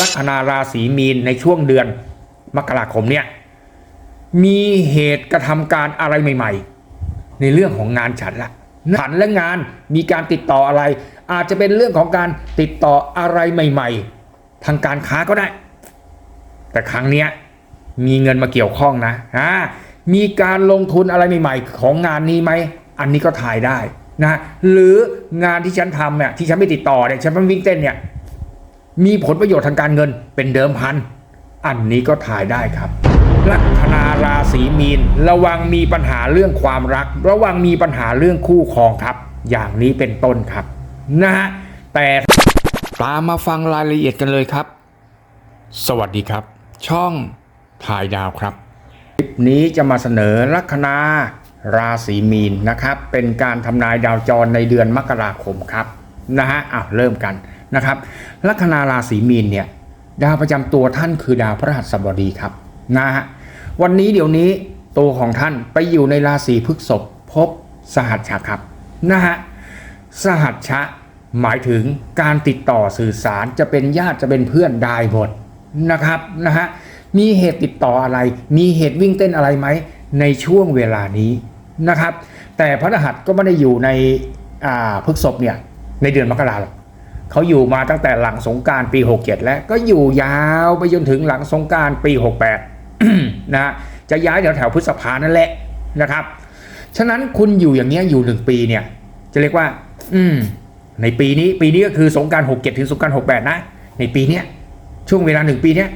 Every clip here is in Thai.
ลัคนาราศีมีนในช่วงเดือนมกราคมเนี่ยมีเหตุกระทำการอะไรใหม่ ๆ ในเรื่องของงานฉันละฉันและงานมีการติดต่ออะไร อาจจะเป็นเรื่องของการติดต่ออะไรใหม่ ๆ ทางการค้าก็ได้ แต่ครั้งเนี้ยมีเงินมาเกี่ยวข้องนะอ่ามีการลงทุนอะไรใหม่ๆ ของงานนี้ไหม อันนี้ก็ถ่ายได้นะ หรืองานที่ฉันทำเนี่ยที่ฉันไม่ติดต่อเนี่ยฉันเป็นวิ่งเต้นเนี่ย มีผลประโยชน์ทางการเงินเป็นเดิมพัน อันนี้ก็ถ่ายได้ครับ ลัคนาราศีมีน ระวังมีปัญหาเรื่องความรัก ระวังมีปัญหาเรื่องคู่ครองครับ อย่างนี้เป็นต้นครับนะฮะแต่ตามมาฟังรายละเอียดกันเลยครับ สวัสดีครับ ช่องถ่ายดาวครับคลิปนี้จะมาเสนอลัคนาราศีมีนนะครับ เป็นการทำนายดาวจรในเดือนมกราคมครับนะฮะอ้าเริ่มกัน นะครับลัคนาราศีมีนเนี่ยดาวประจำตัวท่านคือดาวพฤหัสบดีครับนะฮะวันนี้เดี๋ยวนี้ตัวของท่านไปอยู่ในราศีพฤษภพบสหัชชะครับนะฮะสหัชชะหมายถึงการติดต่อสื่อสารจะเป็นญาติจะเป็นเพื่อนได้หมดนะครับนะฮะมีเหตุติดต่ออะไร มีเหตุวิ่งเต้นอะไรไหมในช่วงเวลานี้นะครับ แต่พระรหัสก็ไม่ได้อยู่ในพฤกษภเนี่ยในเดือนมกราหรอก เขาอยู่มาตั้งแต่หลังสงการปี 67 แล้วก็อยู่ยาวไปจนถึงหลังสงการปี 68นะฮะจะย้ายแถวแถวพฤษภานั่นแหละนะครับ ฉะนั้นคุณอยู่อย่างเงี้ยอยู่หนึ่งปีเนี่ย จะเรียกว่า อืม ในปีนี้ปีนี้ก็คือสงกราร 67 ถึงสงกราร 68 นะ ในปีเนี้ยช่วงเวลาหนึ่งปีเนี้ย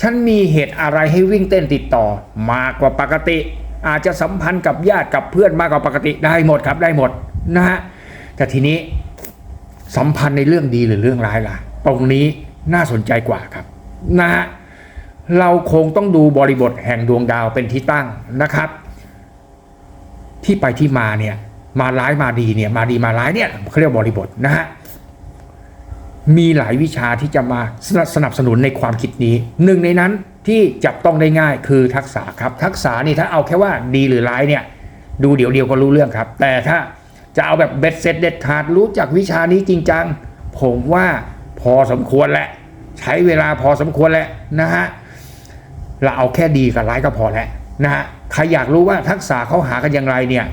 ฉันมีเหตุอะไรให้วิ่งเต้นติดต่อมากกว่าปกติ อาจจะสัมพันธ์กับญาติกับเพื่อนมากกว่าปกติได้หมดครับได้หมดนะฮะแต่ทีนี้ สัมพันธ์ในเรื่องดีหรือเรื่องร้ายล่ะ ตรงนี้น่าสนใจกว่าครับนะฮะเราคงต้องดูบริบทแห่งดวงดาวเป็นที่ตั้งนะครับ ที่ไปที่มาเนี่ยมาร้ายมาดีเนี่ยมาดีมาร้ายเนี่ยเขาเรียกบริบทนะฮะมีหลายวิชาที่จะมาสนับสนับสนุนในความคิดนี้ หนึ่งในนั้นที่จับต้องได้ง่ายคือทักษะครับ ทักษะนี่ถ้าเอาแค่ว่าดีหรือร้ายเนี่ยดูเดี๋ยวเดียวก็รู้เรื่องครับ แต่ถ้า จะเอาแบบเบ็ดเสร็จเด็ดขาดรู้จักวิชานี้จริงจัง ผมว่าพอสมควรแหละ ใช้เวลาพอสมควรแหละนะฮะเราเอาแค่ดีกับร้ายก็พอแล้วนะฮะใครอยากรู้ว่าทักษะเขาหากันอย่างไรเนี่ย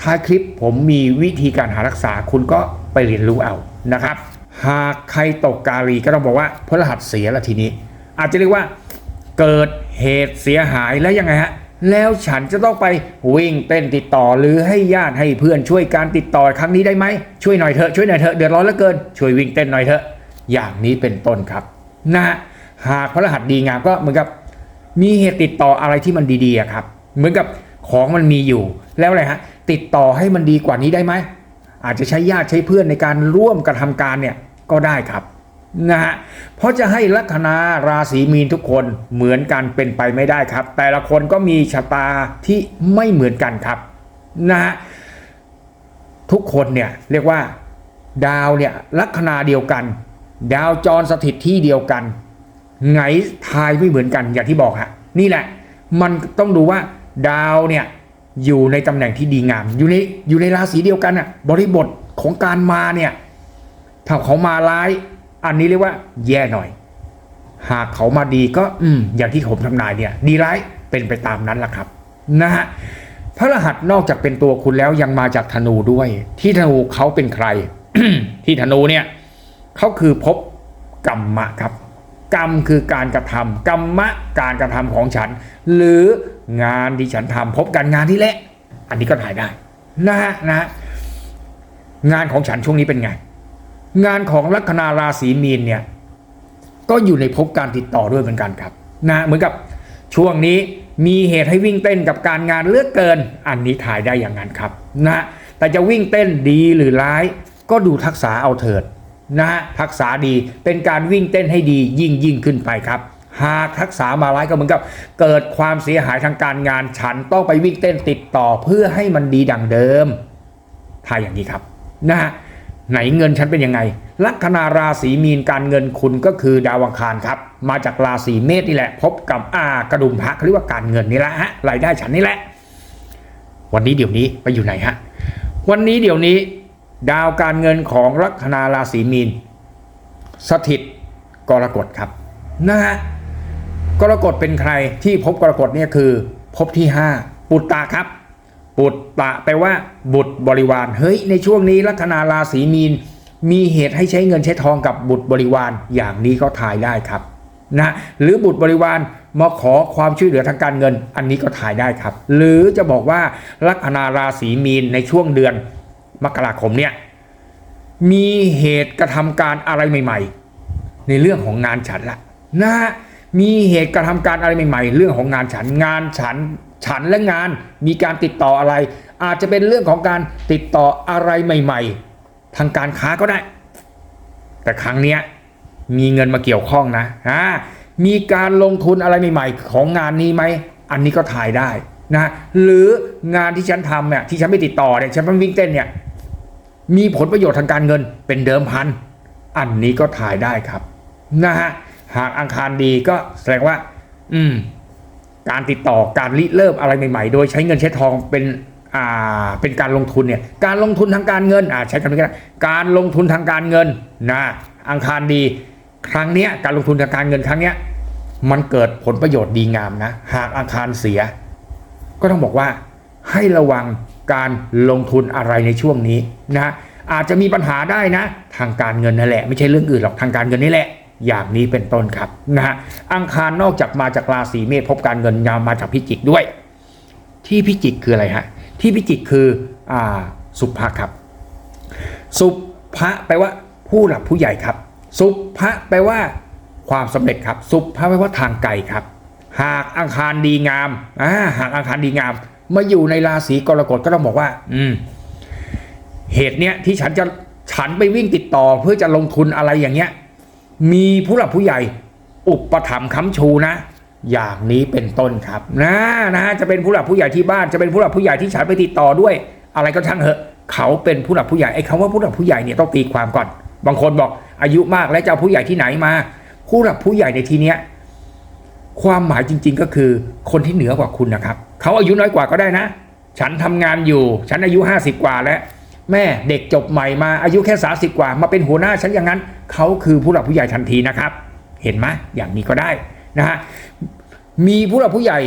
ท้ายคลิปผมมีวิธีการหาทักษะคุณก็ไปเรียนรู้เอานะครับ หากใครตกกาลีก็ต้องบอกว่าพฤหัสเสียละทีนี้ อาจจะเรียกว่าเกิดเหตุเสียหายแล้วยังไงฮะ แล้วฉันจะต้องไปวิ่งเต้นติดต่อหรือให้ญาติให้เพื่อนช่วยการติดต่อครั้งนี้ได้ไหมช่วยหน่อยเถอะช่วยหน่อยเถอะเดือดร้อนเหลือเกิน ช่วยวิ่งเต้นหน่อยเถอะอย่างนี้เป็นต้นครับนะหากพระรหัสดีงามก็เหมือนกับมีเหตุติดต่ออะไรที่มันดีๆครับ เหมือนกับของมันมีอยู่ แล้วอะไรฮะติดต่อให้มันดีกว่านี้ได้ไหมอาจจะใช้ญาติใช้เพื่อนในการร่วมกระทำการเนี่ยก็ได้ครับ นะฮะเพราะจะให้ลัคนาราศีมีนทุกคนเหมือนกันเป็นไปไม่ได้ครับ แต่ละคนก็มีชะตาที่ไม่เหมือนกันครับนะฮะทุกคนเนี่ยเรียกว่าดาวเนี่ยลัคนาเดียวกัน ดาวจรสถิตที่เดียวกัน ไงทายไม่เหมือนกันอย่างที่บอกฮะนี่แหละ มันต้องดูว่าดาวเนี่ยอยู่ในตำแหน่งที่ดีงาม อยู่ในอยู่ในราศีเดียวกันอะบริบทของการมาเนี่ยถ้าเขามาร้าย อันนี้เรียกว่าแย่หน่อย หากเขามาดีก็อืมอย่างที่ผมทำนายเนี่ย ดีร้ายเป็นไปตามนั้นละครับนะฮะพระรหัสนอกจากเป็นตัวคุณแล้วยังมาจากธนูด้วย ที่ธนูเขาเป็นใคร ที่ธนูเนี่ยเขาคือภพกรรมะครับ กรรมคือการกระทำกรรมะการกระทำของฉัน หรืองานที่ฉันทำพบกันงานที่แหละ อันนี้ก็ถ่ายได้นะฮะนะฮะงานของฉันช่วงนี้เป็นไง งานของลัคนาราศีมีนเนี่ยก็อยู่ในภพการติดต่อด้วยเหมือนกันครับนะเหมือนกับช่วงนี้มีเหตุให้วิ่งเต้นกับการงานเลือกเกิน อันนี้ถ่ายได้อย่างนั้นครับนะแต่จะวิ่งเต้นดีหรือร้าย ก็ดูทักษะเอาเถิดนะทักษะดีเป็นการวิ่งเต้นให้ดียิ่งยิ่งขึ้นไปครับ หากทักษะมาร้ายก็เหมือนกับ เกิดความเสียหายทางการงาน ฉันต้องไปวิ่งเต้นติดต่อเพื่อให้มันดีดังเดิมถ้ายอย่างนี้ครับนะฮะ ไหนเงินฉันเป็นยังไง ลัคนาราศีมีนการเงินคุณก็คือดาวอังคารครับ มาจากราศีเมษนี่แหละ พบกับอากระดุมพระเขาเรียกว่าการเงินนี่แหละฮะรายได้ฉันนี่แหละ วันนี้เดี๋ยวนี้ไปอยู่ไหนฮะวันนี้เดี๋ยวนี้ ดาวการเงินของลัคนาราศีมีน สถิตกรกฎครับนะฮะกรกฎเป็นใครที่พบกรกฎเนี่ยคือพบที่ 5 ปุตตะครับ ปุตตะแปลว่า บุตรบริวาร เฮ้ย ในช่วงนี้ลัคนาราศีมีน มีเหตุให้ใช้เงินใช้ทองกับบุตรบริวาร อย่างนี้ก็ทายได้ครับนะหรือบุตรบริวารมาขอความช่วยเหลือทางการเงิน อันนี้ก็ทายได้ครับ หรือจะบอกว่าลัคนาราศีมีนในช่วงเดือนมกราคมเนี่ยมีเหตุกระทำการอะไรใหม่ ๆ ในเรื่องของงานฉันละนะฮะมีเหตุกระทำการอะไรใหม่ ๆ เรื่องของงานฉันงานฉัน ฉันและงานมีการติดต่ออะไร อาจจะเป็นเรื่องของการติดต่ออะไรใหม่ ๆ ทางการค้าก็ได้ แต่ครั้งเนี้ยมีเงินมาเกี่ยวข้องนะอ่ามีการลงทุนอะไรใหม่ ๆ ของงานนี้ไหม อันนี้ก็ถ่ายได้นะหรืองานที่ฉันทำเนี่ยที่ฉันไม่ติดต่อเนี่ยฉันไม่วิ่งเต้นเนี่ยมีผลประโยชน์ทางการเงินเป็นเดิมพัน อันนี้ก็ถ่ายได้ครับนะฮะหากอังคารดีก็แสดงว่า อืม การติดต่อการริเริ่มอะไรใหม่ๆ โดยใช้เงินใช้ทองเป็นอ่าเป็นการลงทุนเนี่ยการลงทุนทางการเงินอ่าใช้คำนี้ก็ได้การลงทุนทางการเงินนะอังคารดีครั้งเนี้ยการลงทุนทางการเงินครั้งเนี้ยมันเกิดผลประโยชน์ดีงามนะ หากอังคารเสีย ก็ต้องบอกว่าให้ระวังการลงทุนอะไรในช่วงนี้นะอาจจะมีปัญหาได้นะ ทางการเงินนั่นแหละ ไม่ใช่เรื่องอื่นหรอกทางการเงินนี่แหละ อย่างนี้เป็นต้นครับนะฮะอังคารนอกจากมาจากราศีเมษพบการเงินยาวมาจากพิจิกด้วย ที่พิจิกคืออะไรฮะที่พิจิกคืออ่าสุภะครับ สุภะแปลว่าผู้หลักผู้ใหญ่ครับ สุภะแปลว่าความสำเร็จครับ สุภะแปลว่าทางไกลครับ หากอังคารดีงามอ่าหากอังคารดีงามมาอยู่ในราศีกรกฎก็ต้องบอกว่า อืม เหตุเนี้ยที่ฉันจะฉันไปวิ่งติดต่อเพื่อจะลงทุนอะไรอย่างเงี้ย มีผู้หลักผู้ใหญ่อุปถัมภ์ค้ำชูนะ อย่างนี้เป็นต้นครับนะนะ จะเป็นผู้หลักผู้ใหญ่ที่บ้านจะเป็นผู้หลักผู้ใหญ่ที่ฉันไปติดต่อด้วย อะไรก็ช่างเถอะ เขาเป็นผู้หลักผู้ใหญ่ไอ้คำว่าผู้หลักผู้ใหญ่เนี่ยต้องตีความก่อน บางคนบอกอายุมากแล้วจะเอาผู้ใหญ่ที่ไหนมา ผู้หลักผู้ใหญ่ในทีเนี้ยความหมายจริง ๆ ก็คือคนที่เหนือกว่าคุณนะครับ เขาอายุน้อยกว่าก็ได้นะ ฉันทำงานอยู่ ฉันอายุ 50 กว่าแล้ว แม่เด็กจบใหม่มาอายุแค่ 30 กว่า มาเป็นหัวหน้าฉันอย่างนั้น เขาคือผู้หลักผู้ใหญ่ทันทีนะครับ เห็นไหมอย่างนี้ก็ได้นะฮะมีผู้หลักผู้ใหญ่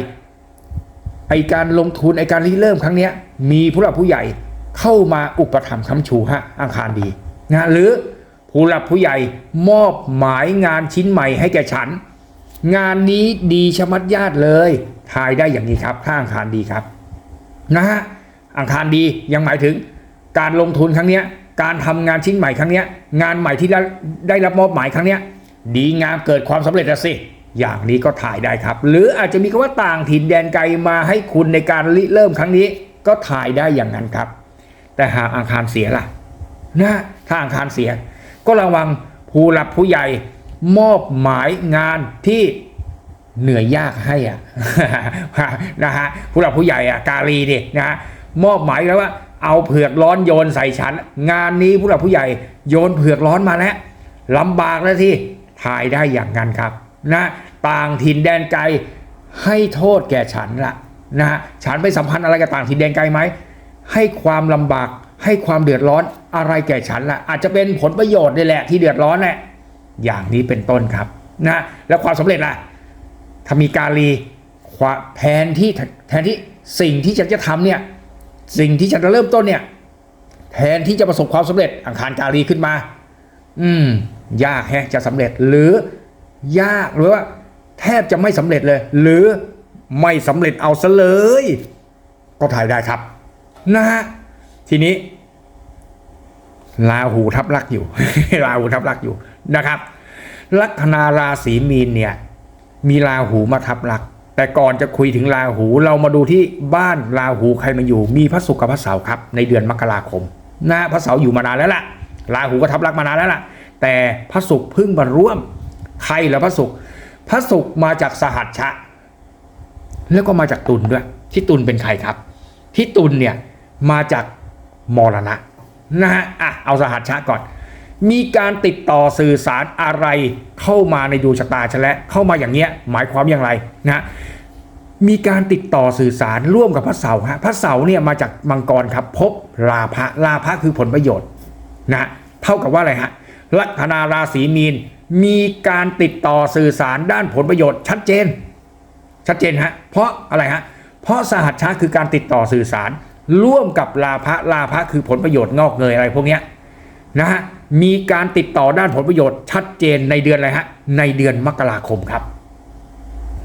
ไอการลงทุนไอการริเริ่มครั้งนี้มีผู้หลักผู้ใหญ่เข้ามาอุปถัมภ์ค้ำชูฮะอังคารดีนะหรือผู้หลักผู้ใหญ่มอบหมายงานชิ้นใหม่ให้แก่ฉัน งานนี้ดีชะมัดญาติเลยทายได้อย่างนี้ครับถ้าอังคารดีครับนะฮะอังคารดียังหมายถึงการลงทุนครั้งนี้ การทำงานชิ้นใหม่ครั้งนี้งานใหม่ที่ได้ไดรับมอบหมายครั้งนี้ดีงามเกิดความสำเร็จแล้วสิอย่างนี้ก็ถ่ายได้ครับ หรืออาจจะมีคำว่าต่างถิ่นแดนไกลมาให้คุณในการริเริ่มครั้งนี้ ก็ถ่ายได้อย่างนั้นครับ แต่หากอังคารเสียล่ะนะถ้าอังคารเสีย ก็ระวังผู้หลักผู้ใหญ่มอบหมายงานที่เหนื่อยยากให้อะนะฮะผู้หลักผู้ใหญ่อะกาลีดินะฮะมอบหมายแล้วว่า เอาเผือกร้อนโยนใส่ฉัน งานนี้ผู้หลักผู้ใหญ่โยนเผือกร้อนมาแล้วลำบากแล้วที่ถ่ายได้อย่างนั้นครับนะต่างถิ่นแดนไกลให้โทษแก่ฉันละนะฮะฉันไปสัมพันธ์อะไรกับต่างถิ่นแดนไกลไหมให้ความลำบากให้ความเดือดร้อนอะไรแก่ฉันละ่ะอาจจะเป็นผลประโยชน์นี่แหละที่เดือดร้อนแหละอย่างนี้เป็นต้นครับนะแล้วความสำเร็จล่ะถ้ามีการีแทนที่แทนที่สิ่งที่ฉันจะทำเนี่ย สิ่งที่ฉันจะเริ่มต้นเนี่ย แทนที่จะประสบความสำเร็จอังคารการีขึ้นมา อืม ยากแฮะจะสำเร็จหรือยากหรือว่า แทบจะไม่สำเร็จเลย หรือไม่สำเร็จเอาซะเลย ก็ถ่ายได้ครับ นะฮะทีนี้ลาหูทับลักอยู่ลาหูทับลักอยู่นะครับ ลัคนาราศีมีนเนี่ย มีราหูมาทับลักษ แต่ก่อนจะคุยถึงราหูเรามาดูที่บ้านราหูใครมาอยู่ มีพระศุกร์กับพระเสาร์ครับในเดือนมกราคมนะพระเสาร์อยู่มานานแล้วล่ะราหูก็ทับลักมานานแล้วล่ะ แต่พระศุกร์เพิ่งมาร่วม ใครเหรอพระศุกร์พระศุกร์มาจากสหัชชะ แล้วก็มาจากตุลด้วย ที่ตุลเป็นใครครับ ที่ตุลเนี่ยมาจากมรณะนะฮะอะเอาสหัชชะก่อน มีการติดต่อสื่อสารอะไรเข้ามาในดวงชะตาฉันแล้วเข้ามาอย่างเงี้ยหมายความอย่างไรนะ มีการติดต่อสื่อสารร่วมกับพระเสาร์ฮะพระเสาร์เนี่ยมาจากมังกรครับพบลาภะลาภะคือผลประโยชน์นะเท่ากับว่าอะไรฮะลัคนาราศีมีน มีการติดต่อสื่อสารด้านผลประโยชน์ชัดเจน ชัดเจนฮะเพราะอะไรฮะเพราะสหัชชะคือการติดต่อสื่อสาร ร่วมกับลาภะลาภะคือผลประโยชน์งอกเงยอะไรพวกเนี้ยนะฮะมีการติดต่อด้านผลประโยชน์ชัดเจนในเดือนอะไรฮะในเดือนมกราคมครับ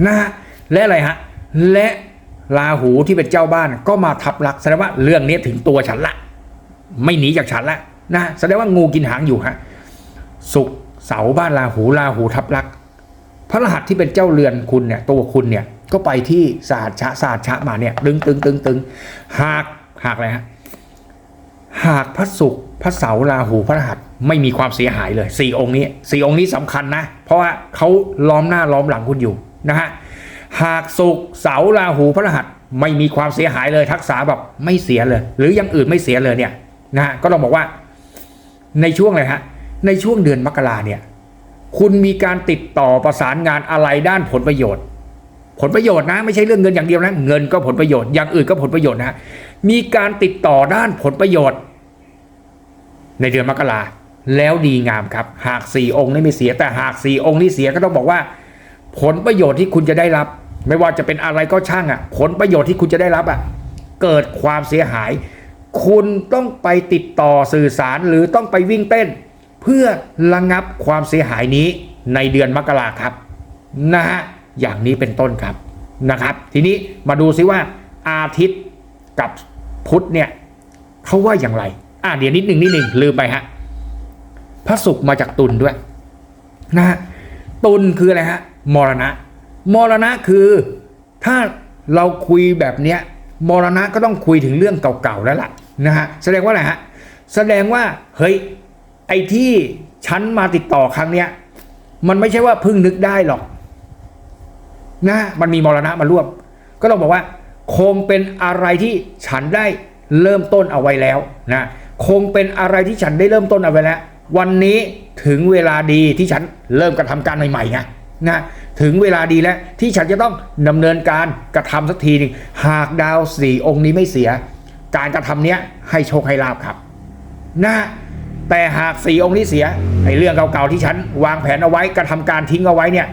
นะฮะและอะไรฮะ และราหูที่เป็นเจ้าบ้านก็มาทับลักแสดงว่าเรื่องนี้ถึงตัวฉันละ ไม่หนีจากฉันละนะแสดงว่างูกินหางอยู่ฮะสุกเสาบ้านราหูราหูทับลักพระรหัสที่เป็นเจ้าเรือนคุณเนี่ยตัวคุณเนี่ยก็ไปที่สหัชชะสหัชชะมาเนี่ยตึงตึงตึงตึงหากหากอะไรฮะหากพระศุกร์พระเสาราหูพระรหัสไม่มีความเสียหายเลยสี่องค์นี้สี่องค์นี้สำคัญนะ เพราะว่าเขาล้อมหน้าล้อมหลังคุณอยู่นะฮะ หากศุกเสาราหูพระรหัสไม่มีความเสียหายเลยทักษะแบบไม่เสียเลย หรือยังอื่นไม่เสียเลยเนี่ยนะฮะก็ต้องบอกว่าในช่วงอะไรฮะในช่วงเดือนมกราเนี่ยคุณมีการติดต่อประสานงานอะไรด้านผลประโยชน์ ผลประโยชน์นะ ไม่ใช่เรื่องเงินอย่างเดียวนะเงินก็ผลประโยชน์อย่างอื่นก็ผลประโยชน์นะมีการติดต่อด้านผลประโยชน์ ในเดือนมกราแล้วดีงามครับ หากสี่องค์นี่ไม่เสียแต่หากสี่องค์นี่เสียก็ต้องบอกว่า ผลประโยชน์ที่คุณจะได้รับ ไม่ว่าจะเป็นอะไรก็ช่างอะ ผลประโยชน์ที่คุณจะได้รับอะ เกิดความเสียหาย คุณต้องไปติดต่อสื่อสารหรือต้องไปวิ่งเต้น เพื่อระงับความเสียหายนี้ในเดือนมกราครับนะฮะอย่างนี้เป็นต้นครับนะครับ ทีนี้มาดูซิว่าอาทิตย์กับพุธเนี่ยเขาว่าอย่างไรอ่าเดี๋ยวนิดหนึ่งนิดหนึ่งลืมไปฮะพระศุกร์มาจากตุลด้วยนะฮะตุลคืออะไรฮะมรณะ มรณะคือถ้าเราคุยแบบเนี้ยมรณะก็ต้องคุยถึงเรื่องเก่าๆแล้วล่ะนะฮะแสดงว่าอะไรฮะแสดงว่าเฮ้ยไอ้ที่ฉันมาติดต่อครั้งเนี้ยมันไม่ใช่ว่าพิ่งนึกได้หรอกนะมันมีมรณะมาร่วม ก็ต้องบอกว่า คงเป็นอะไรที่ฉันได้เริ่มต้นเอาไว้แล้วนะคงเป็นอะไรที่ฉันได้เริ่มต้นเอาไว้แล้ว วันนี้ถึงเวลาดีที่ฉันเริ่มกระทำการใหม่ๆไง นะถึงเวลาดีแล้วที่ฉันจะต้องดำเนินการกระทำสักทีหนึงหากดาวสี่องค์นี้ไม่เสีย การกระทำเนี้ยให้โชคให้ลาบครับนะแต่หากสี่องค์นี้เสียไอ้เรื่องเก่าๆที่ฉัน วางแผนเอาไว้กระทำการทิ้งเอาไว้เนี่ย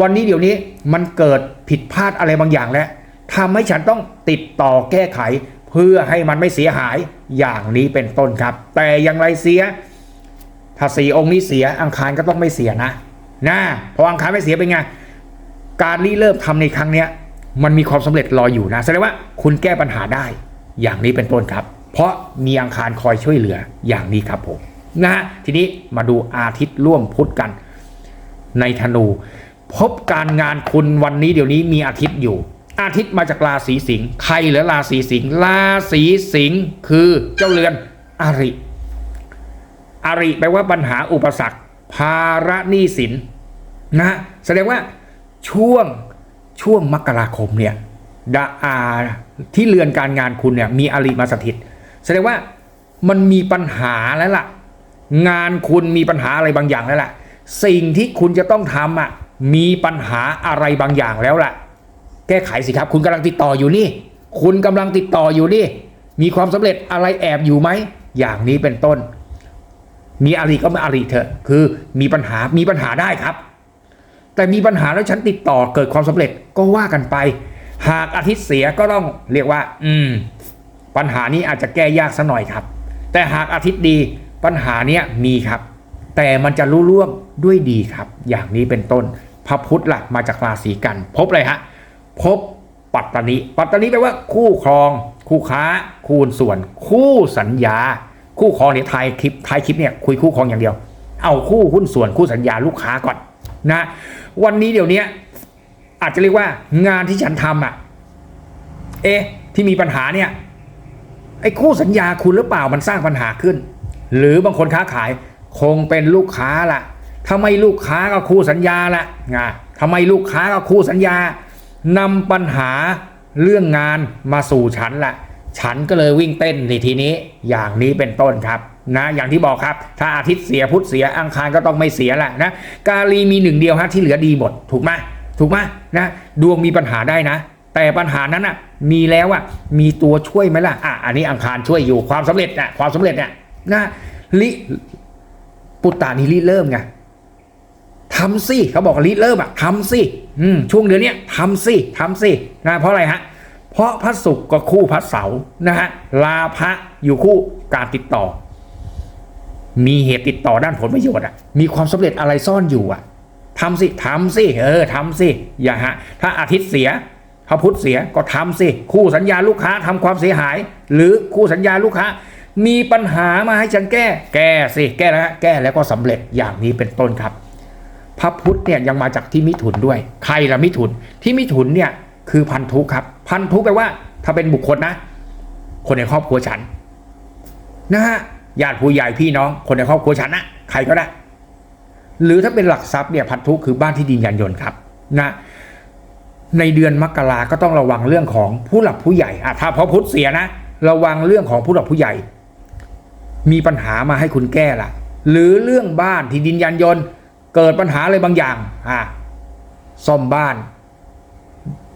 วันนี้เดี๋ยวนี้มันเกิดผิดพลาดอะไรบางอย่างแล้วทำให้ฉันต้องติดต่อแก้ไข เพื่อให้มันไม่เสียหายอย่างนี้เป็นต้นครับ แต่อย่างไรเสีย ถ้าสี่องค์นี้เสียอังคารก็ต้องไม่เสียนะ นะพราะอังคารไม่เสียเป็นไง การรีเริ่มทำในครั้งเนี้ยมันมีความสำเร็จรออยู่นะแสดงว่าคุณแก้ปัญหาได้ อย่างนี้เป็นต้นครับ เพราะมีอังคารคอยช่วยเหลืออย่างนี้ครับผมนะฮะทีนี้มาดูอาทิตย์ร่วมพุธกัน ในธนู พบการงานคุณวันนี้เดี๋ยวนี้มีอาทิตย์อยู่ อาทิตย์มาจากราศีสิงห์ใครเหรือราศีสิงห์ราศีสิงห์คือเจ้าเรือนอริอริแปลว่าปัญหาอุปสรรค ภาระหนี้สินนะแสดงว่าช่วงช่วงมกราคมเนี่ยดาอาที่เรือนการงานคุณเนี่ยมีอริมาสถิต แสดงว่ามันมีปัญหาแล้วล่ะ งานคุณมีปัญหาอะไรบางอย่างแล้วล่ะ สิ่งที่คุณจะต้องทำอะมีปัญหาอะไรบางอย่างแล้วล่ะ แก้ไขสิครับ คุณกำลังติดต่ออยู่นี่ คุณกำลังติดต่ออยู่นี่ มีความสำเร็จอะไรแอบอยู่ไหมอย่างนี้เป็นต้น มีอาริก็มาอาริเถอะ คือมีปัญหามีปัญหาได้ครับ แต่มีปัญหาแล้วฉันติดต่อเกิดความสำเร็จก็ว่ากันไป หากอาทิตย์เสียก็ต้องเรียกว่า อืม ปัญหานี้อาจจะแก้ยากสัหน่อยครับ แต่หากอาทิตย์ดีปัญหาเนี้ยมีครับ แต่มันจะรู้ล่วงด้วยดีครับ อย่างนี้เป็นต้น พระพุธล่ะมาจากราศีกัน พบอะไรฮะพบปัตตานีปัตตานีแปลว่าคู่ครอง คู่ค้า คูณส่วน คู่สัญญา คู่ครองเนี่ยท้ายคลิปท้ายคลิปเนี่ยคุยคู่ครองอย่างเดียว เอาคู่หุ้นส่วนคู่สัญญาลูกค้าก่อนนะวันนี้เดี๋ยวนี้อาจจะเรียกว่างานที่ฉันทำอะ เอ๊ะที่มีปัญหาเนี่ยไอ้คู่สัญญาคุณหรือเปล่ามันสร้างปัญหาขึ้น หรือบางคนค้าขายคงเป็นลูกค้าละถ้าไม่ลูกค้าก็คู่สัญญาละงาทำไมลูกค้าก็คู่สัญญานำปัญหาเรื่องงานมาสู่ฉันละ ฉันก็เลยวิ่งเต้นในทีนี้อย่างนี้เป็นต้นครับนะอย่างที่บอกครับ ถ้าอาทิตย์เสียพุธเสียอังคารก็ต้องไม่เสียแหละนะกาลีมีหนึ่งเดียวฮะที่เหลือดีหมดถูกไหมถูกไหมนะดวงมีปัญหาได้นะ แต่ปัญหานั้นอะมีแล้วอะมีตัวช่วยไหมล่ะอะอันนี้อังคารช่วยอยู่ความสำเร็จน่ะความสำเร็จเนี่ยนะลิปุตตานิริเริ่มไงทำสิเขาบอกรีเริ่มอะทำสิช่วงเดือนนี้ทำสิทำสินะเพราะอะไรฮะ เพราะพระศุกร์ก็คู่พระเสาร์นะฮะลาพระอยู่คู่การติดต่อ มีเหตุติดต่อด้านผลประโยชน์อะมีความสำเร็จอะไรซ่อนอยู่อะทำสิทำสิเออทำสิอย่าฮะถ้าอาทิตย์เสียพระพุธเสียก็ทำสิ คู่สัญญาลูกค้าทำความเสียหาย หรือคู่สัญญาลูกค้า มีปัญหามาให้ฉันแก้ แก้สิ แก้แล้วแก้แล้วก็สำเร็จอย่างนี้เป็นต้นครับ พระพุธเนี่ยยังมาจากที่มิถุนด้วย ใครละมิถุนที่มิถุนเนี่ย คือพันธุครับ พันธุแปลว่า ถ้าเป็นบุคคลนะ คนในครอบครัวฉัน นะฮะญาติผู้ใหญ่พี่น้อง คนในครอบครัวฉันนะใครก็ได้ หรือถ้าเป็นหลักทรัพย์เนี่ยพันธุคือบ้านที่ดินยานยนต์ครับนะในเดือนมกราก็ต้องระวังเรื่องของผู้หลักผู้ใหญ่อะถ้าพระพุทธเสียนะ ระวังเรื่องของผู้หลักผู้ใหญ่ มีปัญหามาให้คุณแก้ละหรือเรื่องบ้านที่ดินยานยนต์ เกิดปัญหาอะไรบางอย่างอะซ่อมบ้าน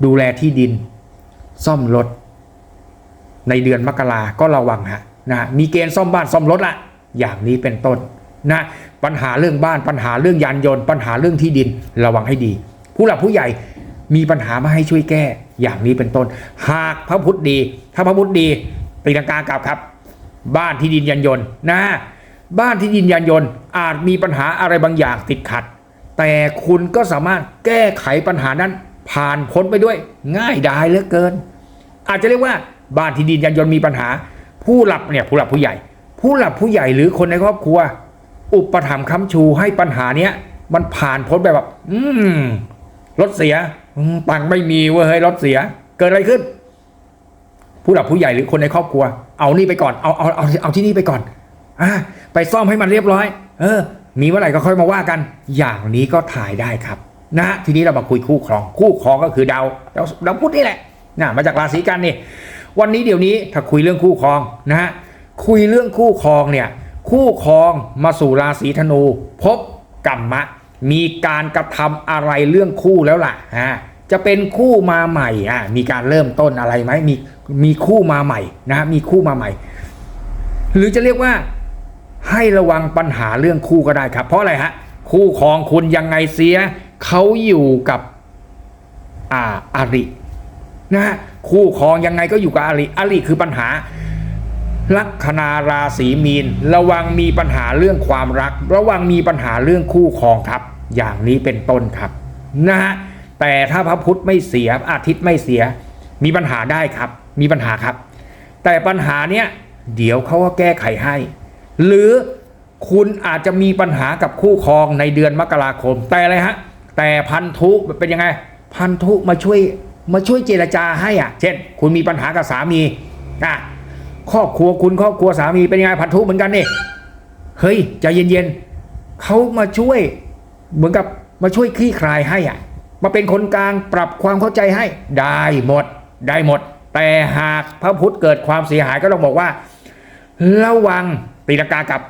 ดูแลที่ดิน ซ่อมรถ ในเดือนมกราก็ระวังฮะนะมีเกณฑ์ซ่อมบ้านซ่อมรถละอย่างนี้เป็นต้นนะปัญหาเรื่องบ้านปัญหาเรื่องยานยนต์ ปัญหาเรื่องที่ดินระวังให้ดี ผู้หลักผู้ใหญ่มีปัญหามาให้ช่วยแก้ อย่างนี้เป็นต้น หากพระพุทธดี ถ้าพระพุทธดีตีลังกากลับครับ บ้านที่ดินยานยนต์นะบ้านที่ดินยานยนต์อาจมีปัญหาอะไรบางอย่างติดขัด แต่คุณก็สามารถแก้ไขปัญหานั้น ผ่านพ้นไปด้วยง่ายดายเหลือเกิน อาจจะเรียกว่าบ้านที่ดินยานยนต์มีปัญหา ผู้หลับเนี่ยผู้หลับผู้ใหญ่ ผู้หลับผู้ใหญ่หรือคนในครอบครัว อุปถัมภ์ค้ำชูให้ปัญหาเนี้ยมันผ่านพ้นไปแบบ อืมรถเสียตังค์ไม่มีเว้ยเฮ้ยรถเสีย เกิดอะไรขึ้น ผู้หลักผู้ใหญ่หรือคนในครอบครัว เอานี่ไปก่อนเอาเอาเอาเอาที่นี่ไปก่อนอะไปซ่อมให้มันเรียบร้อย เออ มีเมื่อไหร่ก็ค่อยมาว่ากัน อย่างนี้ก็ถ่ายได้ครับ นะฮะทีนี้เรามาคุยคู่ครอง คู่ครองก็คือดาวดาวดาวพุธนี่แหละนะมาจากราศีกันนี่วันนี้เดี๋ยวนี้ถ้าคุยเรื่องคู่ครองนะฮะคุยเรื่องคู่ครองเนี่ยคู่ครองมาสู่ราศีธนู พบกรรมะ มีการกระทำอะไรเรื่องคู่แล้วล่ะฮะจะเป็นคู่มาใหม่อะมีการเริ่มต้นอะไรไหมมีมีคู่มาใหม่นะฮะมีคู่มาใหม่ หรือจะเรียกว่าให้ระวังปัญหาเรื่องคู่ก็ได้ครับ เพราะอะไรฮะคู่ครองคุณยังไงเสีย เขาอยู่กับอ่าอารินะฮะคู่ครองยังไงก็อยู่กับอาริอาริคือปัญหา ลัคนาราศีมีน ระวังมีปัญหาเรื่องความรัก ระวังมีปัญหาเรื่องคู่ครองครับ อย่างนี้เป็นต้นครับนะฮะแต่ถ้าพระพุธไม่เสียอาทิตย์ไม่เสีย มีปัญหาได้ครับ มีปัญหาครับ แต่ปัญหาเนี้ยเดี๋ยวเขาก็แก้ไขให้ หรือคุณอาจจะมีปัญหากับคู่ครองในเดือนมกราคมแต่อะไรฮะ แต่พันธุเป็นยังไง พันธุมาช่วยมาช่วยเจรจาให้อะ เช่น คุณมีปัญหากับสามีอะครอบครัวคุณครอบครัวสามีเป็นยังไงพันธุเหมือนกันนี่เฮ้ยใจเย็นๆเขามาช่วยเหมือนกับมาช่วยคลี่คลายให้อะ มาเป็นคนกลางปรับความเข้าใจให้ได้หมดได้หมด แต่หากพระพุทธเกิดความเสียหายก็ต้องบอกว่า ระวังตีลงกากับ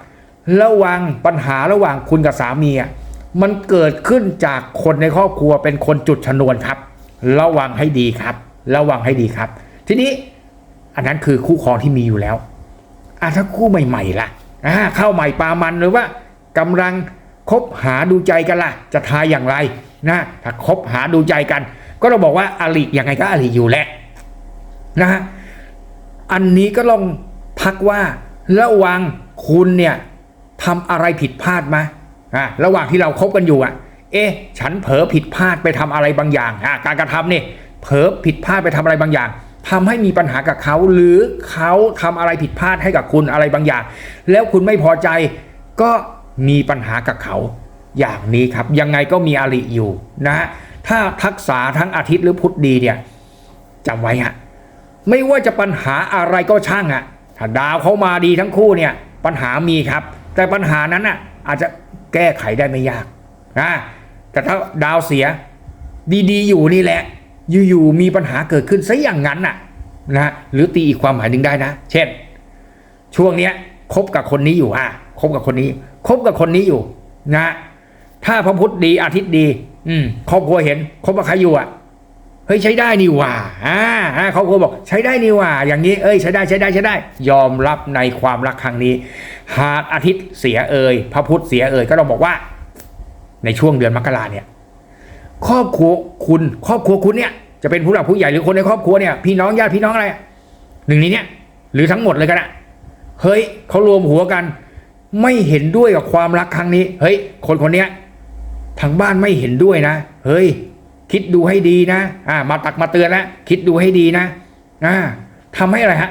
ระวังปัญหาระหว่างคุณกับสามีอะ มันเกิดขึ้นจากคนในครอบครัวเป็นคนจุดชนวนครับ ระวังให้ดีครับ ระวังให้ดีครับ ทีนี้อันนั้นคือคู่ครองที่มีอยู่แล้วอะถ้าคู่ใหม่ๆล่ะอ่าเข้าใหม่ปามันหรือว่ากำลังคบหาดูใจกันล่ะ จะทายอย่างไรนะถ้าคบหาดูใจกัน ก็เราบอกว่าอริยังไงก็อริอยู่แหละนะฮะอันนี้ก็ลองทักว่าระวังคุณเนี่ยทำอะไรผิดพลาดมา อะระหว่างที่เราคบกันอยู่อะ เอ๊ะ ฉันเผลอผิดพลาดไปทำอะไรบางอย่างอะการกระทำนี่เผลอผิดพลาดไปทำอะไรบางอย่างทำให้มีปัญหากับเขาหรือเขาทำอะไรผิดพลาดให้กับคุณอะไรบางอย่าง แล้วคุณไม่พอใจก็มีปัญหากับเขา อย่างนี้ครับ ยังไงก็มีอริอยู่นะฮะถ้าทักษะทั้งอาทิตย์หรือพุธดีเนี่ยจำไว้ฮะไม่ว่าจะปัญหาอะไรก็ช่างอะ่ะถ้าดาวเขามาดีทั้งคู่เนี่ยปัญหามีครับ แต่ปัญหานั้นอะอาจจะ แก้ไขได้ไม่ยากนะแต่ถ้าดาวเสีย ดีๆ อยู่นี่แหละ อยู่ๆมีปัญหาเกิดขึ้นซะอย่างนั้นน่ะนะหรือตีอีกความหมายหนึ่งได้นะ เช่น ช่วงเนี้ยคบกับคนนี้อยู่อะคบกับคนนี้คบกับคนนี้อยู่นะ ถ้าพระพุธดีอาทิตย์ดี อืมครอบครัวเห็นคบกับใครอยู่อะ ฮ้ยใช้ได้นี่ว่าอ่าอ่าเขาก็บอกใช้ได้นี่ว่า อย่างนี้ เอ้ยใช้ได้ใช้ได้ใช้ได้ ยอมรับในความรักครั้งนี้ หากอาทิตย์เสียเอ่ยพระพุธเสียเอ่ยก็ต้องบอกว่า ในช่วงเดือนมกราเนี่ย ครอบครัวคุณ ครอบครัวคุณเนี่ย จะเป็นผู้หลักผู้ใหญ่หรือคนในครอบครัวเนี่ย พี่น้องญาติพี่น้องอะไร หนึ่งในเนี้ยหรือทั้งหมดเลยก็ได้เฮ้ยเขารวมหัวกัน ไม่เห็นด้วยกับความรักครั้งนี้ เฮ้ย คนคนเนี้ยทางบ้านไม่เห็นด้วยนะ เฮ้ย คิดดูให้ดีนะอ่ามาตักมาเตือนแล้วคิดดูให้ดีนะอ่าทำให้อะไรฮะ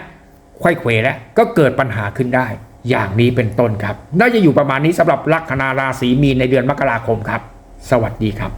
ไข้เขวแล้วก็เกิดปัญหาขึ้นได้ อย่างนี้เป็นต้นครับ น่าจะอยู่ประมาณนี้สำหรับลัคนาราศีมีนในเดือนมกราคมครับ สวัสดีครับ